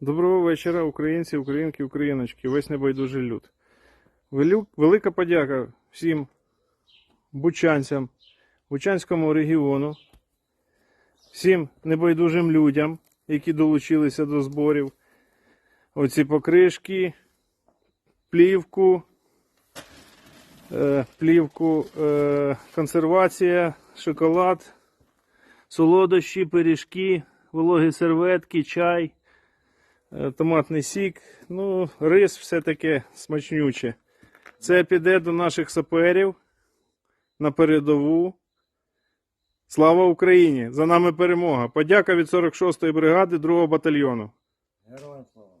Доброго вечора, українці, українки, україночки, весь небайдужий люд. Велика подяка всім бучанцям, бучанському регіону, всім небайдужим людям, які долучилися до зборів. Оці покришки, плівку, е, плівку, е, консервація, шоколад, солодощі, пиріжки, вологі серветки, чай томатний сік, ну, рис все-таки смачнюче. Це піде до наших саперів на передову. Слава Україні! За нами перемога! Подяка від 46-ї бригади 2-го батальйону. Героям слава.